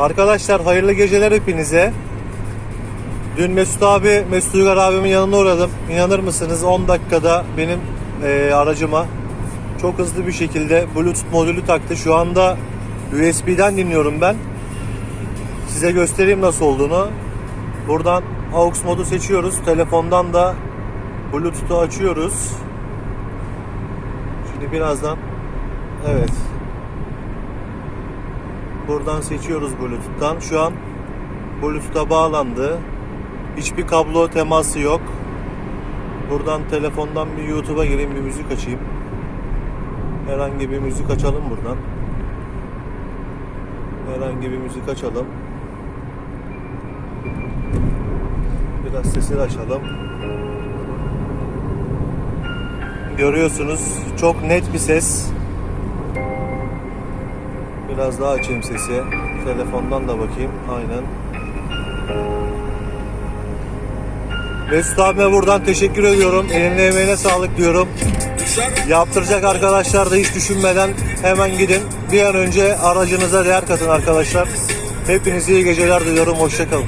Arkadaşlar hayırlı geceler hepinize. Dün Mesut abi, Mesut Uygar abimin yanına uğradım. İnanır mısınız 10 dakikada benim eee, aracıma çok hızlı bir şekilde Bluetooth modülü taktı. Şu anda USB'den dinliyorum ben. Size göstereyim nasıl olduğunu. Buradan AUX modu seçiyoruz. Telefondan da Bluetooth'u açıyoruz. Şimdi birazdan evet Buradan seçiyoruz Bluetooth'tan. Şu an Bluetooth'a bağlandı. Hiçbir kablo teması yok. Buradan telefondan bir YouTube'a gireyim bir müzik açayım. Herhangi bir müzik açalım buradan. Herhangi bir müzik açalım. Biraz sesini açalım. Görüyorsunuz çok net bir ses. Biraz daha açayım sesi. Telefondan da bakayım. Aynen. Mesut abime buradan teşekkür ediyorum. Eline emeğine sağlık diyorum. Yaptıracak arkadaşlar da hiç düşünmeden hemen gidin. Bir an önce aracınıza değer katın arkadaşlar. Hepinize iyi geceler diliyorum. Hoşçakalın.